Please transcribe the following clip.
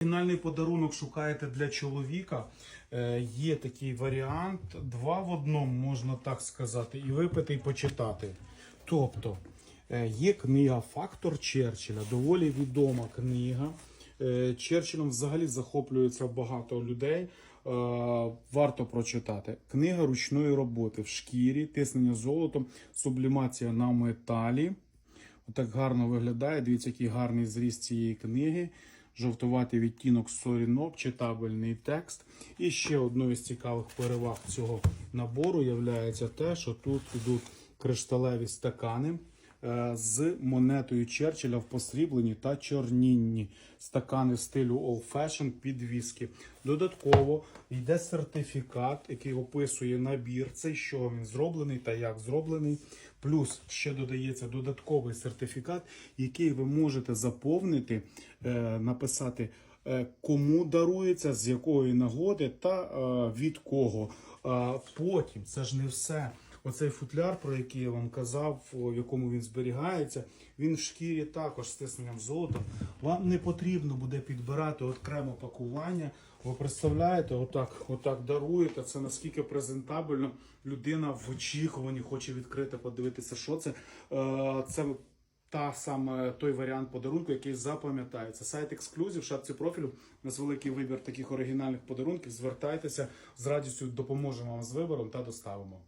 Оригінальний подарунок шукаєте для чоловіка. Е, є такий варіант. Два в одному, можна так сказати, і випити, і почитати. Тобто е, є книга Фактор Черчилля, доволі відома книга. Е, Черчиллем взагалі захоплюється багато людей. Е, Варто прочитати. Книга ручної роботи в шкірі, тиснення золотом, сублімація на металі. Отак гарно виглядає. Дивіться, який гарний зріз цієї книги. Жовтуватий відтінок сторінок, читабельний текст. І ще одною з цікавих переваг цього набору є те, що тут йдуть кришталеві стакани з монетою Черчилля в посрібленні та чорнінні. Стакани стилю Old Fashion під віскі. Додатково йде сертифікат, який описує набір, цей чого він зроблений та як зроблений. Плюс ще додається додатковий сертифікат, який ви можете заповнити, е, написати, е, кому дарується, з якої нагоди та е, від кого. Е, потім це ж не все. Оцей футляр, про який я вам казав, в якому він зберігається, він в шкірі також з тисненням золота. Вам не потрібно буде підбирати окремо пакування. Ви представляєте, отак, отак даруєте. Це наскільки презентабельно людина в очікуванні хоче відкрити, подивитися, що це. Е, Це та саме той варіант подарунку, який запам'ятається. Сайт ексклюзив, шапці профілю. У нас великий вибір таких оригінальних подарунків. Звертайтеся з радістю допоможемо вам з вибором та доставимо.